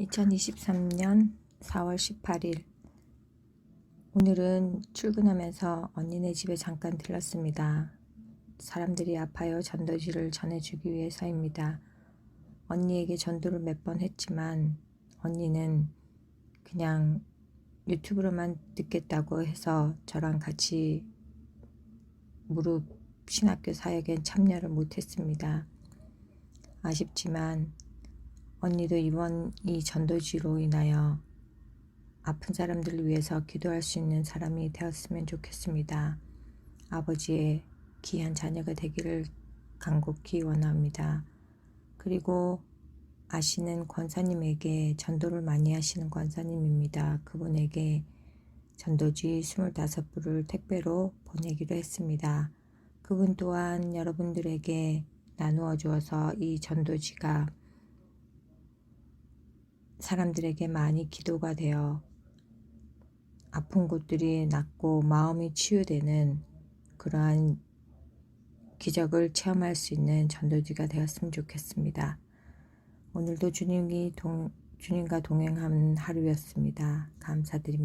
2023년 4월 18일 오늘은 출근하면서 언니네 집에 잠깐 들렀습니다. 사람들이 아파요 전도지를 전해주기 위해서입니다. 언니에게 전도를 몇 번 했지만 언니는 그냥 유튜브로만 듣겠다고 해서 저랑 같이 무릎 신학교 사역에 참여를 못했습니다. 아쉽지만 언니도 이번 이 전도지로 인하여 아픈 사람들을 위해서 기도할 수 있는 사람이 되었으면 좋겠습니다. 아버지의 귀한 자녀가 되기를 간곡히 원합니다. 그리고 아시는 권사님에게 전도를 많이 하시는 권사님입니다. 그분에게 전도지 25부를 택배로 보내기로 했습니다. 그분 또한 여러분들에게 나누어 주어서 이 전도지가 사람들에게 많이 기도가 되어 아픈 곳들이 낫고 마음이 치유되는 그러한 기적을 체험할 수 있는 전도지가 되었으면 좋겠습니다. 오늘도 주님이 동, 주님과 동행한 하루였습니다. 감사드립니다.